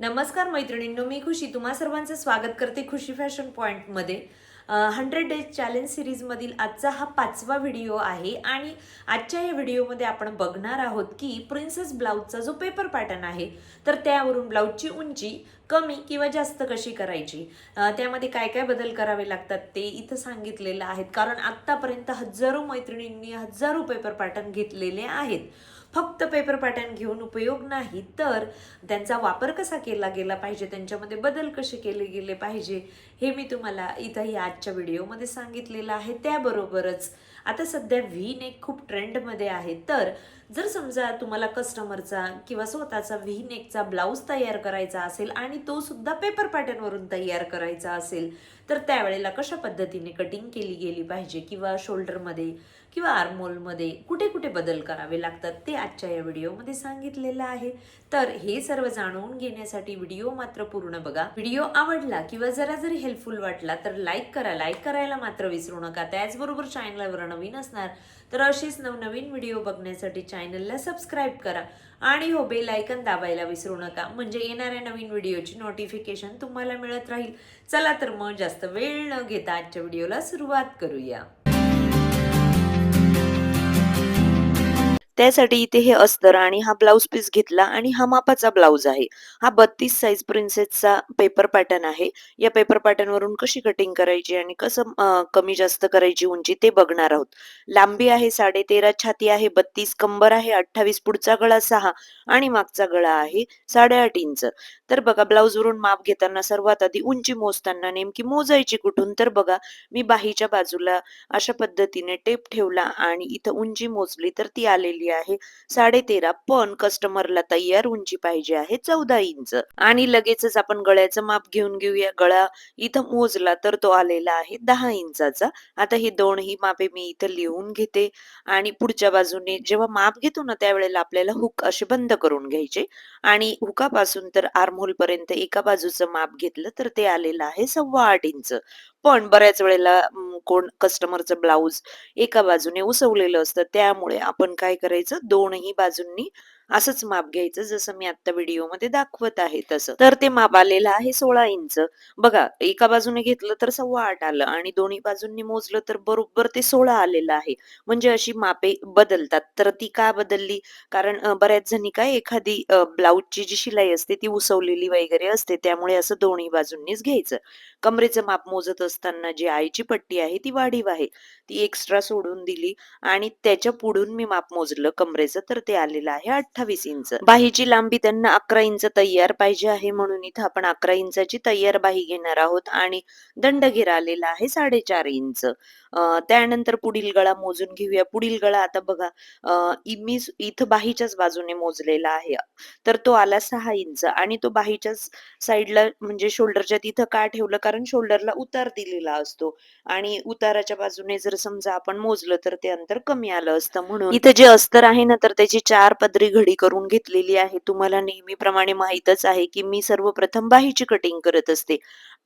नमस्कार मैत्रिणींनो मी खुशी. तुम्हा सर्वांचं स्वागत करते खुशी फॅशन पॉईंटमध्ये हंड्रेड डेज चॅलेंज सिरीजमधील आजचा हा पाचवा व्हिडिओ आहे आणि आजच्या या व्हिडिओमध्ये आपण बघणार आहोत की प्रिन्सेस ब्लाऊजचा जो पेपर पॅटर्न आहे तर त्यावरून ब्लाऊजची उंची कमी किंवा जास्त कशी करायची? त्यामध्ये काय काय बदल करावे लागतात ते इथं सांगितलेलं आहेत. कारण आत्तापर्यंत हजारो मैत्रिणींनी हजारो पेपर पॅटर्न घेतलेले आहेत. फक्त पेपर पॅटर्न घेऊन उपयोग नाही तर त्यांचा वापर कसा केला गेला पाहिजे? त्यांच्यामध्ये बदल कसे केले गेले पाहिजे? हे मी तुम्हाला इथं या आजच्या व्हिडिओमध्ये सांगितलेलं आहे. त्याबरोबरच आता सध्या व्ही नेक खूप ट्रेंडमध्ये आहे. तर जर समजा तुम्हाला कस्टमरचा किंवा स्वतःचा व्ही नेकचा ब्लाऊज तयार करायचा असेल आणि तो सुद्धा पेपर पॅटर्नवरून तयार करायचा असेल तर त्यावेळेला कशा पद्धतीने कटिंग केली गेली पाहिजे? किंवा शोल्डरमध्ये किंवा आर्मोलमध्ये कुठे कुठे बदल करावे लागतात ते आजच्या या व्हिडिओमध्ये सांगितलेलं आहे. तर हे सर्व जाणून घेण्यासाठी व्हिडिओ मात्र पूर्ण बघा. व्हिडिओ आवडला किंवा जरा जरी हेल्पफुल वाटला तर लाईक करा. लाईक करायला मात्र विसरू नका. त्याचबरोबर चॅनलवर नवीन असणार तर अशीच नवनवीन व्हिडिओ बघण्यासाठी चॅनलला सबस्क्राईब करा. आणि हो बेल आयकन दाबायला विसरू नका. म्हणजे येणाऱ्या नवीन व्हिडिओची नोटिफिकेशन तुम्हाला मिळत राहील. चला तर मग जास्त वेळ न घेता आजच्या व्हिडिओला सुरुवात करूया. त्यासाठी इथे हे अस्तर आणि हा ब्लाऊज पीस घेतला आणि हा मापाचा ब्लाऊज आहे. हा बत्तीस साईज प्रिन्सेसचा पेपर पॅटर्न आहे. या पेपर पॅटर्न वरून कशी कटिंग करायची आणि कसं कमी जास्त करायची उंची ते बघणार आहोत. लांबी आहे साडे तेरा छाती आहे बत्तीस कंबर आहे अठ्ठावीस पुढचा गळा सहा आणि मागचा गळा आहे साडेआठ इंच. तर बघा ब्लाऊज वरून माप घेताना सर्वात आधी उंची मोजताना नेमकी मोजायची कुठून? तर बघा मी बाहीच्या बाजूला अशा पद्धतीने टेप ठेवला आणि इथं उंची मोजली तर ती आलेली आहे. साडे तेरा पण कस्टमरला तयार उंची पाहिजे आहे चौदा इंच. आणि लगेचच आपण गळ्याचं माप घेऊन घेऊया. गळा इथं मोजला तर तो आलेला आहे दहा इंचाचा. आता हे दोनही मापे मी इथं लिहून घेते. आणि पुढच्या बाजूने जेव्हा माप घेतो ना त्यावेळेला आपल्याला हुक असे बंद करून घ्यायचे. आणि हुकापासून तर आर्महोल पर्यंत एका बाजूचं माप घेतलं तर ते आलेलं आहे सव्वा आठ इंच. पण बऱ्याच वेळेला कोण कस्टमरचं ब्लाऊज एका बाजूने उसवलेलं असतं त्यामुळे आपण काय करायचं दोनही बाजूंनी असंच माप घ्यायचं जसं मी आता व्हिडिओमध्ये दाखवत आहे तसं. तर ते माप आलेलं आहे सोळा इंच. बघा एका बाजूने घेतलं तर सव्वा आठ आलं आणि दोन्ही बाजूंनी मोजलं तर बरोबर ते सोळा आलेलं आहे. म्हणजे अशी मापे बदलतात. तर ती का बदलली? कारण बऱ्याच जणी काय एखादी ब्लाऊजची जी शिलाई असते ती उसवलेली वगैरे असते. त्यामुळे असं दोन्ही बाजूंनीच घ्यायचं. कमरेचं माप मोजत असताना जी आईची पट्टी आहे ती वाढीव आहे. ती एक्स्ट्रा सोडून दिली आणि त्याच्या पुढून मी माप मोजलं कमरेचं तर ते आलेलं आहे अठ्ठावीस इंच. बाहीची लांबी त्यांना अकरा इंच तयार पाहिजे आहे. म्हणून इथं आपण अकरा इंचाची तयार बाही घेणार आहोत आणि दंडघेर आलेला आहे साडेचार इंच. त्यानंतर पुढील गळा मोजून घेऊया. पुढील गळा आता बघा मी इथं बाहीच्याच बाजूने मोजलेला आहे. तर तो आला सहा इंच आणि तो बाहीच्याच साईडला म्हणजे शोल्डरच्या तिथं का ठेवलं? कारण शोल्डरला उतार दिलेला असतो. आणि उताराच्या बाजूने जर समजा आपण मोजलं तर ते अंतर कमी आलं असतं म्हणून. इथं जे अस्तर आहे ना तर त्याची चार पदरी घडी करून घेतलेली आहे. तुम्हाला नेहमीप्रमाणे माहीतच आहे की मी सर्वप्रथम बाहीची कटिंग करत असते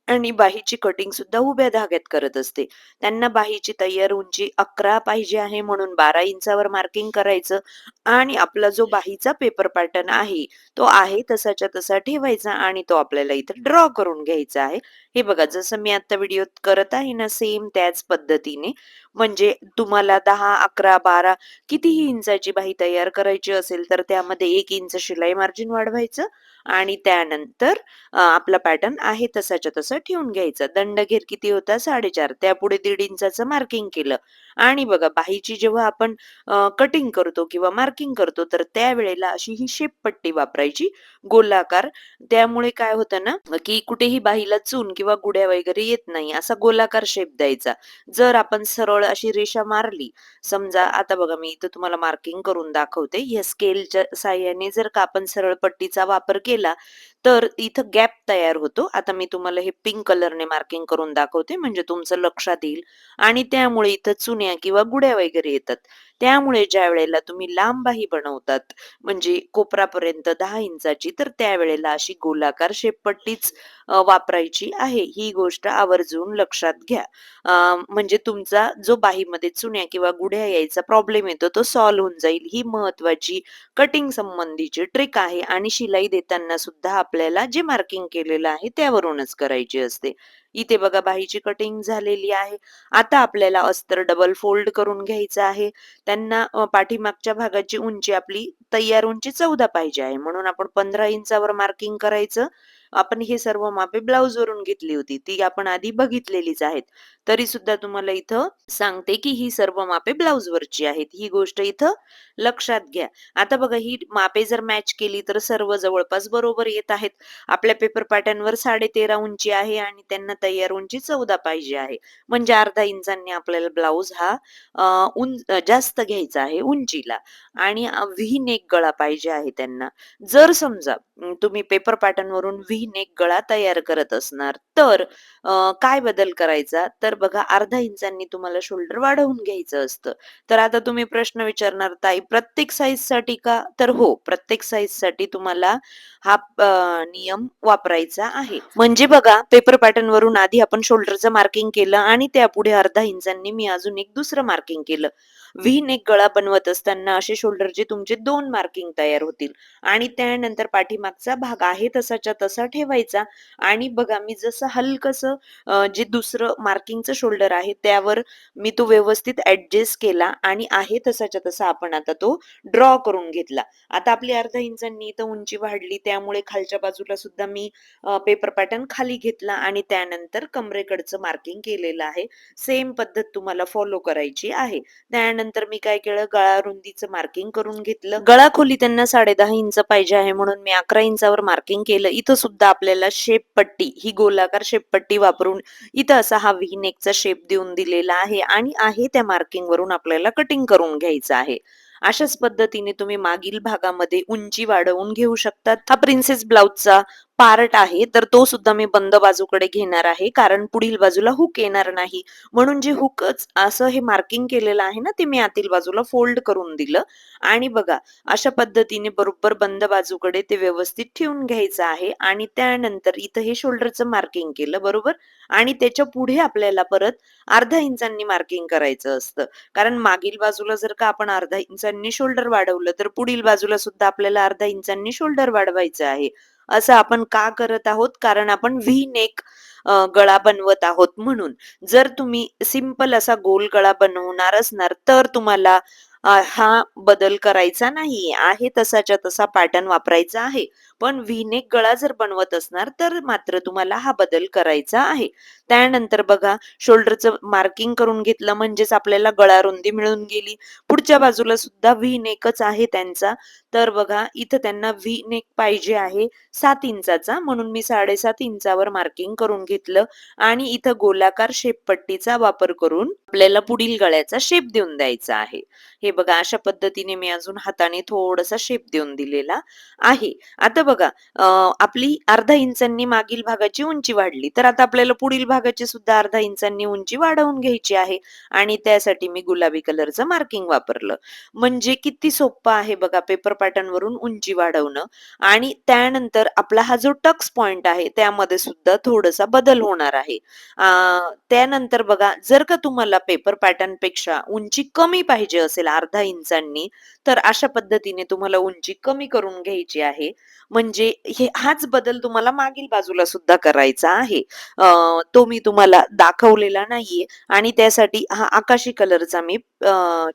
आणि बाहीची कटिंग सुद्धा उभ्या धाग्यात करत असते. त्यांना बाहीची तयार उंची अकरा पाहिजे आहे म्हणून बारा इंचावर मार्किंग करायचं आणि आपला जो बाहीचा पेपर पॅटर्न आहे तो आहे तसाच्या तसा ठेवायचा आणि तो आपल्याला इथं ड्रॉ करून घ्यायचा आहे. हे बघा जसं मी आता व्हिडिओ करत आहे ना सेम त्याच पद्धतीने. म्हणजे तुम्हाला दहा अकरा बारा कितीही इंचाची बाही तयार करायची असेल तर त्यामध्ये एक इंच शिलाई मार्जिन वाढवायचं. आणि त्यानंतर आपला पॅटर्न आहे तसाच्या तसा ठेवून घ्यायचा. दंडघेर किती होता? साडेचार. त्यापुढे दीड इंचाचं मार्किंग केलं. आणि बघा बाहीची जेव्हा आपण कटिंग करतो किंवा मार्किंग करतो तर त्यावेळेला अशी ही शेप पट्टी वापरायची. गोलाकार. त्यामुळे काय होतं ना की कुठेही बाहीला चून किंवा गुड्या वगैरे येत नाही असा गोलाकार शेप द्यायचा. जर आपण सरळ अशी रेषा मारली समजा आता बघा मी इथं तुम्हाला मार्किंग करून दाखवते. या स्केलच्या साह्याने जर का आपण सरळ पट्टीचा वापर केला Águila तर इथं गॅप तयार होतो. आता मी तुम्हाला हे पिंक कलरने मार्किंग करून दाखवते. म्हणजे तुमचं लक्षात येईल. आणि त्यामुळे इथं चुन्या किंवा गुड्या वगैरे येतात. त्यामुळे ज्या वेळेला तुम्ही लांब बाही बनवतात म्हणजे कोपरापर्यंत दहा इंचाची तर त्यावेळेला अशी गोलाकार शेपपट्टीच वापरायची आहे. ही गोष्ट आवर्जून लक्षात घ्या. म्हणजे तुमचा जो बाहीमध्ये चुन्या किंवा गुढ्या यायचा प्रॉब्लेम येतो तो सॉल्व्ह होऊन जाईल. ही महत्वाची कटिंग संबंधीची ट्रिक आहे. आणि शिलाई देताना सुद्धा आपल्याला जे मार्किंग केलेलं आहे त्यावरूनच करायची असते. इथे बघा बाहीची कटिंग झालेली आहे. आता आपल्याला अस्तर डबल फोल्ड करून घ्यायचं आहे. त्यांना पाठीमागच्या भागाची उंची आपली तयार उंची चौदा पाहिजे आहे. म्हणून आपण पंधरा इंचावर मार्किंग करायचं. आपण हे सर्व मापे ब्लाऊज वरून घेतली होती. ती आपण आधी बघितलेलीच आहेत. तरी सुद्धा तुम्हाला इथं सांगते की ही सर्व मापे ब्लाऊज वरची आहेत. ही गोष्ट इथं लक्षात घ्या. आता बघा ही मापे जर मॅच केली तर सर्व जवळपास बरोबर येत आहेत. आपल्या पेपर पॅटर्नवर साडे तेरा उंची आहे आणि त्यांना तयार उंची चौदा पाहिजे आहे. म्हणजे अर्धा इंचांनी आपल्याला ब्लाऊज हा उंच जास्त घ्यायचा आहे उंचीला. आणि व्ही नेक गळा पाहिजे आहे त्यांना. जर समजा तुम्ही पेपर पॅटर्न वरून व्ही नेक गळा तयार करत असणार. तर अ, काय बदल करायचा? तर बघा अर्धा इंचांनी तुम्हाला शोल्डर वाढवून घ्यायचं असतं. तर आता तुम्ही प्रश्न विचारणार ताई प्रत्येक साईजसाठी का? तर हो प्रत्येक साईजसाठी तुम्हाला हा अ, नियम वापरायचा आहे. म्हणजे बघा पेपर पॅटर्न वरून आधी आपण शोल्डरचं मार्किंग केलं आणि त्यापुढे अर्धा इंचांनी मी अजून एक दुसरं मार्किंग केलं. व्ही नेक गळा बनवत असताना असे शोल्डरचे तुमचे दोन मार्किंग तयार होतील. आणि त्यानंतर पाठीमागचा भाग आहे तसाच्या तसा ठेवायचा. आणि बघा मी जसं हलकसं जे दुसरं मार्किंगचं शोल्डर आहे त्यावर मी तो व्यवस्थित ऍडजस्ट केला आणि आहे तसाच्या तसा आपण आता तो ड्रॉ करून घेतला. आता आपली अर्धा इंचांनी इथं उंची वाढली त्यामुळे खालच्या बाजूला सुद्धा मी पेपर पॅटर्न खाली घेतला आणि त्यानंतर कमरेकडचं मार्किंग केलेलं आहे. सेम पद्धत तुम्हाला फॉलो करायची आहे. त्यानंतर मी काय केलं? गळा रुंदीचं मार्किंग करून घेतलं. गळा खोली त्यांना साडे दहा इंच पाहिजे आहे म्हणून मी अकरा इंचावर मार्किंग केलं. इथं सुद्धा आपल्याला शेप पट्टी ही गोला गोलाकार शेप पट्टी वापरून इथं असा हा व्ही नेकचा शेप देऊन दिलेला आहे आणि आहे त्या मार्किंग वरून आपल्याला कटिंग करून घ्यायचं आहे. अशाच पद्धतीने तुम्ही मागील भागामध्ये उंची वाढवून घेऊ शकतात. हा प्रिन्सेस ब्लाउजचा पार्ट आहे तर तो सुद्धा मी बंद बाजूकडे घेणार आहे कारण पुढील बाजूला हुक येणार नाही. म्हणून जे हुकच असं हे मार्किंग केलेलं आहे ना ते मी आतील बाजूला फोल्ड करून दिलं. आणि बघा अशा पद्धतीने बरोबर बंद बाजूकडे ते व्यवस्थित ठेवून घ्यायचं आहे. आणि त्यानंतर इथं हे शोल्डरचं मार्किंग केलं बरोबर? आणि त्याच्या पुढे आपल्याला परत अर्धा इंचांनी मार्किंग करायचं असतं. कारण मागील बाजूला जर का आपण अर्धा इंचांनी शोल्डर वाढवलं तर पुढील बाजूला सुद्धा आपल्याला अर्धा इंचांनी शोल्डर वाढवायचं आहे. असं आपण का करत आहोत? कारण आपण व्ही नेक गळा बनवत आहोत म्हणून. जर तुम्ही सिंपल असा गोल गळा बनवणार असणार तर तुम्हाला हा बदल करायचा नाही आहे तसाच्या तसा पॅटर्न वापरायचा आहे. पण व्हीनेक गळा जर बनवत असणार तर मात्र तुम्हाला हा बदल करायचा आहे. त्यानंतर बघा शोल्डरचं मार्किंग करून घेतलं म्हणजेच आपल्याला गळा रुंदी मिळून गेली. पुढच्या बाजूला सुद्धा व्ही नेकच आहे त्यांचा. तर बघा इथं त्यांना व्ही नेक पाहिजे आहे सात इंचाचा. म्हणून मी साडेसात इंचावर मार्किंग करून घेतलं आणि इथं गोलाकार शेप पट्टीचा वापर करून आपल्याला पुढील गळ्याचा शेप देऊन द्यायचा आहे. हे बघा अशा पद्धतीने मी अजून हाताने थोडासा शेप देऊन दिलेला आहे. आता बघा बघा आपली अर्धा इंचांनी मागील भागाची उंची वाढली तर आता आपल्याला पुढील भागाची सुद्धा अर्धा इंचांनी उंची वाढवून घ्यायची आहे आणि त्यासाठी मी गुलाबी कलरचं मार्किंग वापरलं. म्हणजे किती सोपं आहे बघा पेपर पॅटर्न वरून उंची वाढवणं आणि त्यानंतर आपला हा जो टक्स पॉइंट आहे त्यामध्ये सुद्धा थोडासा बदल होणार आहे. त्यानंतर बघा जर का तुम्हाला पेपर पॅटर्नपेक्षा उंची कमी पाहिजे असेल अर्धा इंचांनी तर अशा पद्धतीने तुम्हाला उंची कमी करून घ्यायची आहे. म्हणजे हे हाच बदल तुम्हाला मागील बाजूला सुद्धा करायचा आहे. तो मी तुम्हाला दाखवलेला नाहीये आणि त्यासाठी हा आकाशी कलरचा मी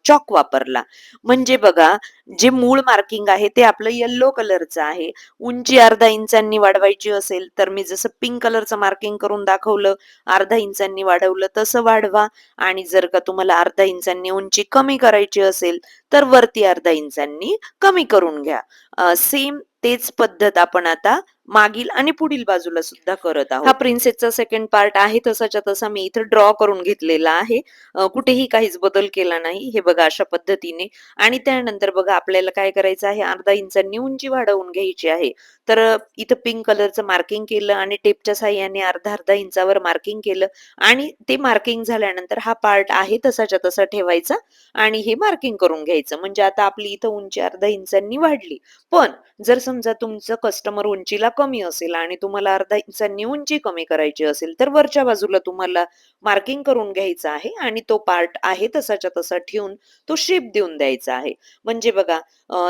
चॉक वापरला. म्हणजे बघा जे मूळ मार्किंग आहे ते आपलं येल्लो कलरचं आहे. उंची अर्धा इंचांनी वाढवायची असेल तर मी जसं पिंक कलरचं मार्किंग करून दाखवलं अर्धा इंचांनी वाढवलं तसं वाढवा. आणि जर का तुम्हाला अर्धा इंचांनी उंची कमी करायची असेल तर वरती अर्धा इंचांनी कमी करून घ्या. सेम तेच पद्धत आपण आता मागील आणि पुढील बाजूला सुद्धा करत आहोत. हा प्रिन्सेसचा सेकंड पार्ट आहे. तसाच्या तसा मी इथं ड्रॉ करून घेतलेला आहे. कुठेही काहीच बदल केला नाही. हे बघा अशा पद्धतीने. आणि त्यानंतर बघा आपल्याला काय करायचं आहे? अर्धा इंचांनी उंची वाढवून घ्यायची आहे. तर इथं पिंक कलरचं मार्किंग केलं आणि टेपच्या साह्याने अर्धा अर्धा इंचावर मार्किंग केलं. आणि ते मार्किंग झाल्यानंतर हा पार्ट आहे. तसाच्या तसा ठेवायचा आणि हे मार्किंग करून घ्यायचं. म्हणजे आता आपली इथं उंची अर्धा इंचांनी वाढली. पण जर समजा तुमचं कस्टमर उंचीला कमी असेल आणि तुम्हाला अर्धा इंचांनी उंची कमी करायची असेल तर वरच्या बाजूला तुम्हाला मार्किंग करून घ्यायचं आहे आणि तो पार्ट आहे तसाच्या तसा ठेवून तो शेप देऊन द्यायचा आहे. म्हणजे बघा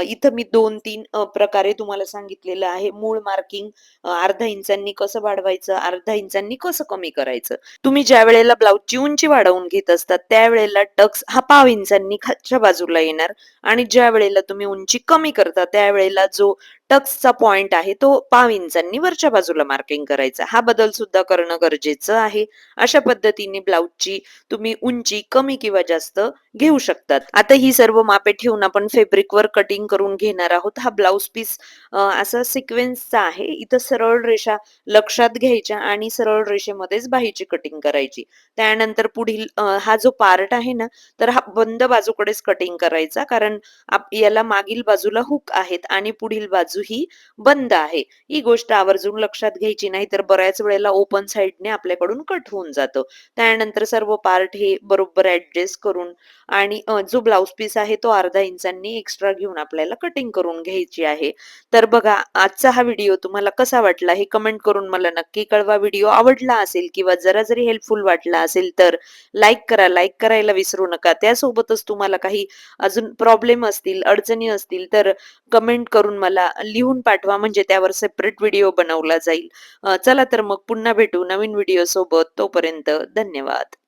इथं मी दोन तीन प्रकारे तुम्हाला सांगितलेलं आहे. मूळ मार्किंग अर्धा इंचांनी कसं वाढवायचं अर्धा इंचांनी कसं कमी करायचं. तुम्ही ज्या वेळेला ब्लाऊजची उंची वाढवून घेत असतात त्यावेळेला टक्स हा पाव इंचांनी खालच्या बाजूला येणार आणि ज्या वेळेला तुम्ही उंची कमी करता त्यावेळेला जो टक्सचा पॉइंट आहे तो पाव इंचांनी वरच्या बाजूला मार्किंग करायचा. हा बदल सुद्धा करणं गरजेचं आहे. अशा पद्धतीने ब्लाऊजची तुम्ही उंची कमी किंवा जास्त घेऊ शकतात. आता ही सर्व मापे ठेवून आपण फेब्रिकवर कटिंग करून घेणार आहोत. हा ब्लाऊज पीस असा सिक्वेन्सचा आहे. इथं सरळ रेषा लक्षात घ्यायच्या आणि सरळ रेषेमध्येच बाहीची कटिंग करायची. त्यानंतर पुढील हा जो पार्ट आहे ना तर हा बंद बाजूकडेच कटिंग करायचा. कारण आप- याला मागील बाजूला हुक आहेत आणि पुढील बाजू ही बंद आहे. ही गोष्ट आवर्जून लक्षात घ्यायची नाही तर बऱ्याच वेळेला ओपन साईडने आपल्याकडून कट होऊन जातं. त्यानंतर सर्व पार्ट हे बरोबर ऍडजस्ट करून आणि जो ब्लाऊज पीस आहे तो अर्धा इंचांनी एक्स्ट्रा घेऊन आपल्याला कटिंग करून घ्यायची आहे. तर बघा आजचा हा व्हिडिओ तुम्हाला कसा वाटला हे कमेंट करून मला नक्की कळवा. व्हिडिओ आवडला असेल किंवा जरा जरी हेल्पफुल वाटला असेल तर लाईक करा. लाईक करायला विसरू नका. त्यासोबतच तुम्हाला काही अजून प्रॉब्लेम असतील अडचणी असतील तर कमेंट करून मला लिहून पाठवा म्हणजे त्यावर सेपरेट व्हिडिओ बनवला जाईल. चला तर मग पुन्हा भेटू नवीन व्हिडिओ सोबत. तोपर्यंत धन्यवाद.